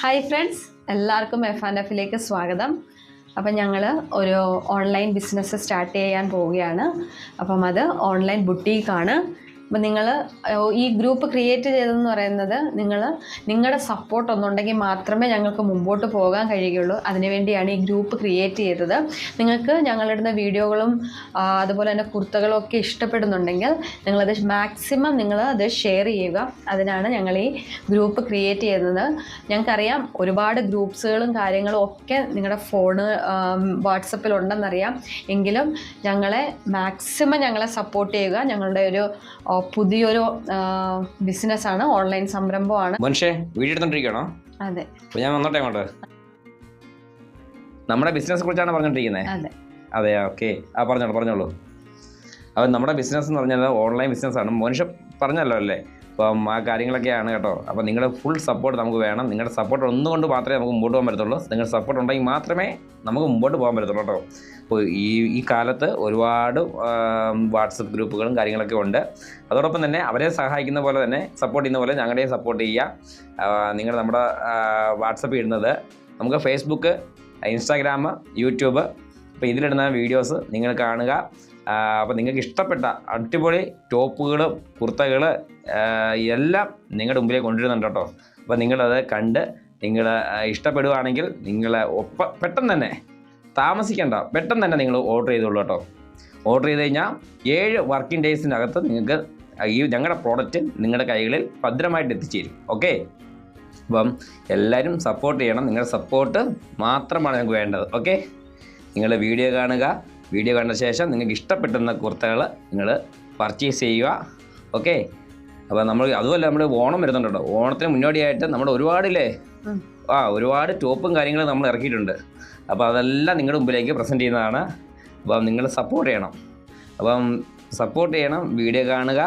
Hi friends എല്ലാവർക്കും F and എഫിലേക്ക് സ്വാഗതം. അപ്പം ഞങ്ങൾ ഒരു ഓൺലൈൻ ബിസിനസ് സ്റ്റാർട്ട് ചെയ്യാൻ പോവുകയാണ്. അപ്പം അത് ഓൺലൈൻ ബുട്ടീക്കാണ് അപ്പം നിങ്ങൾ ഈ ഗ്രൂപ്പ് ക്രിയേറ്റ് ചെയ്തതെന്ന് പറയുന്നത് നിങ്ങൾ നിങ്ങളുടെ സപ്പോർട്ട് ഒന്നുണ്ടെങ്കിൽ മാത്രമേ ഞങ്ങൾക്ക് മുമ്പോട്ട് പോകാൻ കഴിയുകയുള്ളൂ. അതിനുവേണ്ടിയാണ് ഈ ഗ്രൂപ്പ് ക്രിയേറ്റ് ചെയ്തത്. നിങ്ങൾക്ക് ഞങ്ങളിടുന്ന വീഡിയോകളും അതുപോലെ തന്നെ കുർത്തകളും ഒക്കെ ഇഷ്ടപ്പെടുന്നുണ്ടെങ്കിൽ നിങ്ങളത് മാക്സിമം നിങ്ങൾ അത് ഷെയർ ചെയ്യുക. അതിനാണ് ഞങ്ങൾ ഈ ഗ്രൂപ്പ് ക്രിയേറ്റ് ചെയ്യുന്നത് ഞങ്ങൾക്കറിയാം ഒരുപാട് ഗ്രൂപ്പ്സുകളും കാര്യങ്ങളും ഒക്കെ നിങ്ങളുടെ ഫോണ് വാട്സപ്പിലുണ്ടെന്നറിയാം എങ്കിലും ഞങ്ങളെ മാക്സിമം ഞങ്ങളെ സപ്പോർട്ട് ചെയ്യുക. ഞങ്ങളുടെ ഒരു പുതിയൊരു ബിസിനസ് ആണ് ഓൺലൈൻ സംരംഭമാണ്. മനുഷ്യ വീഡിയോ എടുത്തോണ്ടിരിക്കണോ അതെ. അപ്പൊ ഞാൻ വന്നോട്ടെ അങ്ങോട്ട്. നമ്മുടെ ബിസിനസ് കുറിച്ചാണ് പറഞ്ഞോണ്ടിരിക്കുന്നത് അതെ. അതെ ഓക്കെ ആ പറഞ്ഞോളൂ പറഞ്ഞോളൂ. അപ്പം നമ്മുടെ ബിസിനസ് എന്ന് പറഞ്ഞാൽ ഓൺലൈൻ ബിസിനസ്സാണ് മനുഷ്യ പറഞ്ഞല്ലോ അല്ലേ? അപ്പം ആ കാര്യങ്ങളൊക്കെയാണ് കേട്ടോ. അപ്പോൾ നിങ്ങളുടെ ഫുൾ സപ്പോർട്ട് നമുക്ക് വേണം. നിങ്ങളുടെ സപ്പോർട്ട് ഒന്നുകൊണ്ട് മാത്രമേ നമുക്ക് മുമ്പോട്ട് പോകാൻ പറ്റത്തുള്ളൂ. നിങ്ങളുടെ സപ്പോർട്ട് ഉണ്ടെങ്കിൽ മാത്രമേ നമുക്ക് മുമ്പോട്ട് പോകാൻ പറ്റത്തുള്ളൂ കേട്ടോ. അപ്പോൾ ഈ ഈ കാലത്ത് ഒരുപാട് വാട്സപ്പ് ഗ്രൂപ്പുകളും കാര്യങ്ങളൊക്കെ ഉണ്ട്. അതോടൊപ്പം തന്നെ അവരെ സഹായിക്കുന്ന പോലെ തന്നെ സപ്പോർട്ട് ചെയ്യുന്ന പോലെ ഞങ്ങളുടെയും സപ്പോർട്ട് ചെയ്യുക. നിങ്ങൾ നമ്മുടെ വാട്സപ്പ് ഇടുന്നത് നമുക്ക് ഫേസ്ബുക്ക് ഇൻസ്റ്റാഗ്രാം യൂട്യൂബ് അപ്പോൾ ഇതിലിടുന്ന വീഡിയോസ് നിങ്ങൾ കാണുക. അപ്പോൾ നിങ്ങൾക്ക് ഇഷ്ടപ്പെട്ട അടിപൊളി ടോപ്പുകൾ കുർത്തകൾ എല്ലാം നിങ്ങളുടെ മുമ്പിലേക്ക് കൊണ്ടുവരുന്നുണ്ട് കേട്ടോ. അപ്പോൾ നിങ്ങളത് കണ്ട് നിങ്ങൾ ഇഷ്ടപ്പെടുകയാണെങ്കിൽ നിങ്ങൾ ഒപ്പ പെട്ടെന്ന് തന്നെ താമസിക്കേണ്ട പെട്ടെന്ന് തന്നെ നിങ്ങൾ ഓർഡർ ചെയ്തോളൂ കേട്ടോ. ഓർഡർ ചെയ്ത് കഴിഞ്ഞാൽ ഏഴ് വർക്കിംഗ് ഡേയ്സിനകത്ത് നിങ്ങൾക്ക് ഈ ഞങ്ങളുടെ പ്രോഡക്റ്റ് നിങ്ങളുടെ കൈകളിൽ ഭദ്രമായിട്ട് എത്തിച്ചേരും. ഓക്കെ? അപ്പം എല്ലാവരും സപ്പോർട്ട് ചെയ്യണം. നിങ്ങളുടെ സപ്പോർട്ട് മാത്രമാണ് ഞങ്ങൾക്ക് വേണ്ടത്. ഓക്കെ? നിങ്ങളുടെ വീഡിയോ കാണുക. വീഡിയോ കണ്ട ശേഷം നിങ്ങൾക്ക് ഇഷ്ടപ്പെട്ടുന്ന കുർത്തകൾ നിങ്ങൾ പർച്ചേസ് ചെയ്യുക. ഓക്കെ അപ്പോൾ നമ്മൾ അതുപോലെ നമ്മൾ ഓണം വരുന്നുണ്ടോ ഓണത്തിന് മുന്നോടിയായിട്ട് നമ്മുടെ ഒരുപാടില്ലേ. ആ ഒരുപാട് ടോപ്പും കാര്യങ്ങളും നമ്മൾ ഇറക്കിയിട്ടുണ്ട്. അപ്പോൾ അതെല്ലാം നിങ്ങളുടെ മുമ്പിലേക്ക് പ്രസന്റ് ചെയ്യുന്നതാണ്. അപ്പം നിങ്ങൾ സപ്പോർട്ട് ചെയ്യണം. അപ്പം സപ്പോർട്ട് ചെയ്യണം വീഡിയോ കാണുക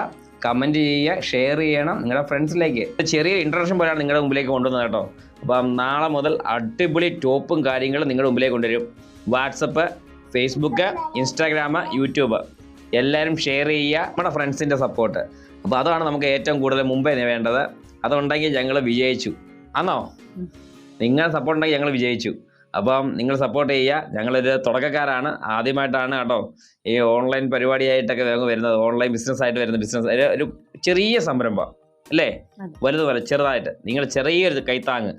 കമന്റ് ചെയ്യുക ഷെയർ ചെയ്യണം നിങ്ങളുടെ ഫ്രണ്ട്സിലേക്ക് ചെറിയ ഇൻട്രഡക്ഷൻ പോലെയാണ് നിങ്ങളുടെ മുമ്പിലേക്ക് കൊണ്ടുവന്നത് കേട്ടോ. അപ്പം നാളെ മുതൽ അടിപൊളി ടോപ്പും കാര്യങ്ങളും നിങ്ങളുടെ മുമ്പിലേക്ക് കൊണ്ടുവരും. വാട്സപ്പ് ഫേസ്ബുക്ക് ഇൻസ്റ്റാഗ്രാം യൂട്യൂബ് എല്ലാവരും ഷെയർ ചെയ്യുക. നമ്മുടെ ഫ്രണ്ട്സിന്റെ സപ്പോർട്ട് അപ്പോൾ അതാണ് നമുക്ക് ഏറ്റവും കൂടുതൽ മുമ്പേ വേണ്ടത്. അതുണ്ടെങ്കിൽ ഞങ്ങൾ വിജയിച്ചു. ആണോ നിങ്ങൾ നിങ്ങളുടെ സപ്പോർട്ട് ഉണ്ടെങ്കിൽ ഞങ്ങൾ വിജയിച്ചു. അപ്പം നിങ്ങൾ സപ്പോർട്ട് ചെയ്യുക. ഞങ്ങളൊരു തുടക്കക്കാരാണ്. ആദ്യമായിട്ടാണ് കേട്ടോ ഈ ഓൺലൈൻ പരിപാടിയായിട്ടൊക്കെ ഞങ്ങൾ വരുന്നത്. ഓൺലൈൻ ബിസിനസ് ആയിട്ട് വരുന്ന ബിസിനസ് ഒരു ചെറിയ സംരംഭം. അല്ലേ. വലുതുപോലെ ചെറുതായിട്ട്. നിങ്ങൾ ചെറിയൊരു കൈത്താങ്ങ്